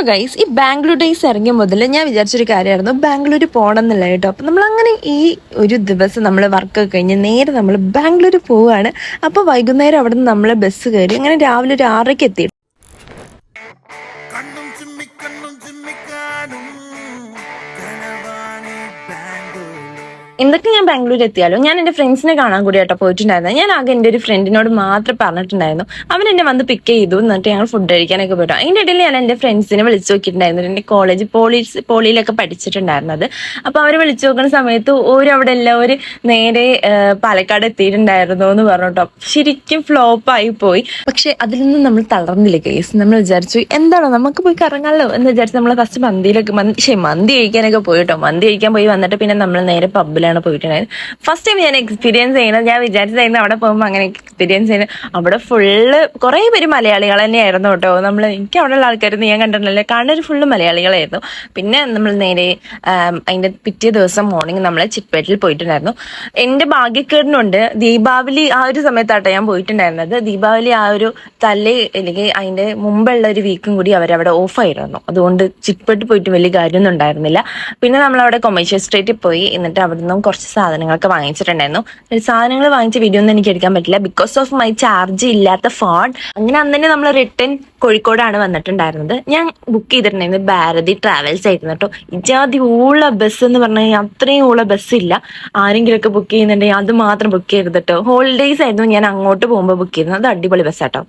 Hello guys ഈ Bangalore days ഇറങ്ങിയ മുതൽ ഞാൻ വിചാരിച്ചൊരു കാര്യമായിരുന്നു ബാംഗ്ലൂർ പോകണം എന്നുള്ള കേട്ടോ. അപ്പം നമ്മൾ അങ്ങനെ ഈ ഒരു ദിവസം നമ്മൾ വർക്ക് കഴിഞ്ഞ് നേരെ നമ്മൾ ബാംഗ്ലൂർ പോവുകയാണ് അപ്പോൾ വൈകുന്നേരം അവിടെ നിന്ന് നമ്മൾ ബസ് കയറി അങ്ങനെ രാവിലെ ഒരു ആറരയ്ക്ക് എത്തി. എന്തൊക്കെ ഞാൻ ബാംഗ്ലൂർ എത്തിയാലും ഞാൻ എന്റെ ഫ്രണ്ട്സിനെ കാണാൻ കൂടി ആട്ടോ പോയിട്ടുണ്ടായിരുന്നു ഞാൻ ആകെ എന്റെ ഒരു ഫ്രണ്ടിനോട് മാത്രം പറഞ്ഞിട്ടുണ്ടായിരുന്നു. അവൻ എന്നെ വന്ന് പിക്ക് ചെയ്തു. എന്നിട്ട് ഞങ്ങൾ ഫുഡ് കഴിക്കാനൊക്കെ പോയിട്ടു. അതിന്റെ ഇടയിൽ ഞാൻ എന്റെ ഫ്രണ്ട്സിനെ വിളിച്ചു നോക്കിയിട്ടുണ്ടായിരുന്നു. എന്റെ കോളേജ് പോളീസ് പോളിയിലൊക്കെ പഠിച്ചിട്ടുണ്ടായിരുന്നത്. അപ്പൊ അവർ വിളിച്ചു നോക്കുന്ന സമയത്ത് ഓരവിടെ എല്ലാവരും നേരെ പാലക്കാട് എത്തിയിട്ടുണ്ടായിരുന്നു എന്ന് പറഞ്ഞിട്ടോ. ശരിക്കും ഫ്ലോപ്പ് ആയി പോയി. പക്ഷെ അതിൽ നിന്ന് നമ്മൾ തളർന്നില്ല കേസ് നമ്മൾ വിചാരിച്ചു എന്താണോ? നമുക്ക് പോയി കറങ്ങാമല്ലോ എന്ന് വിചാരിച്ച് നമ്മൾ ഫസ്റ്റ് മന്തിയിലൊക്കെ മന്തി മന്തി കഴിക്കാനൊക്കെ പോയിട്ടോ. മന്തി കഴിക്കാൻ പോയി വന്നിട്ട് പിന്നെ നമ്മൾ നേരെ പബ്ബിലാണ് പോയിട്ടുണ്ടായത്. ഫസ്റ്റ് ടൈം ഞാൻ എക്സ്പീരിയൻസ് ചെയ്യുന്നത് ഞാൻ വിചാരിച്ചായിരുന്നു അവിടെ പോകുമ്പോൾ അങ്ങനെ എക്സ്പീരിയൻസ് ചെയ്യുന്നത് അവിടെ ഫുള്ള് കുറേ പേര് മലയാളികൾ തന്നെയായിരുന്നു കേട്ടോ. നമ്മൾ എനിക്ക് അവിടെയുള്ള ആൾക്കാരൊന്നും ഞാൻ കണ്ടിട്ടില്ല. കണ്ണൂർ ഫുള്ള് മലയാളികളായിരുന്നു. പിന്നെ നമ്മൾ നേരെ അതിന്റെ പിറ്റേ ദിവസം മോർണിംഗ് നമ്മൾ ചിറ്റ്പേട്ടിൽ പോയിട്ടുണ്ടായിരുന്നു. എന്റെ ഭാഗ്യക്കേടിനുണ്ട് ദീപാവലി ആ ഒരു സമയത്താട്ടോ ഞാൻ പോയിട്ടുണ്ടായിരുന്നത്. ദീപാവലി ആ ഒരു തല്ലേ അല്ലെങ്കിൽ അതിന്റെ മുമ്പുള്ള ഒരു വീക്കും കൂടി അവരവിടെ ഓഫായിരുന്നു അതുകൊണ്ട് ചിറ്റ്പേട്ട് പോയിട്ട് വലിയ കാര്യമൊന്നും ഉണ്ടായിരുന്നില്ല. പിന്നെ നമ്മളവിടെ കൊമേഴ്ഷ്യൽ സ്ട്രീറ്റിൽ പോയി എന്നിട്ട് അവിടെ നിന്നും കുറച്ച് സാധനങ്ങളൊക്കെ വാങ്ങിച്ചിട്ടുണ്ടായിരുന്നു. സാധനങ്ങൾ വാങ്ങിച്ച വീഡിയോ ഒന്നും എനിക്ക് എടുക്കാൻ പറ്റില്ല. ബിക്കോസ് ഓഫ് മൈ ചാർജ് ഇല്ലാത്ത ഫോൺ അങ്ങനെ അന്ന് തന്നെ നമ്മൾ റിട്ടേൺ കോഴിക്കോടാണ് വന്നിട്ടുണ്ടായിരുന്നത്. ഞാൻ ബുക്ക് ചെയ്തിട്ടുണ്ടായിരുന്നത് ഭാരതി ട്രാവൽസ് ആയിരുന്നു കേട്ടോ ഇജാതി ഉള്ള ബസ് എന്ന് പറഞ്ഞു കഴിഞ്ഞാൽ അത്രയും ഉള്ള ബസ് ഇല്ല. ആരെങ്കിലുമൊക്കെ ബുക്ക് ചെയ്യുന്നുണ്ടെങ്കിൽ അത് മാത്രം ബുക്ക് ചെയ്തിട്ടോ കേട്ടോ ഹോളിഡേയ്സ് ആയിരുന്നു ഞാൻ അങ്ങോട്ട് പോകുമ്പോൾ ബുക്ക് ചെയ്യുന്നത് അത് അടിപൊളി ബസ്സാട്ടോ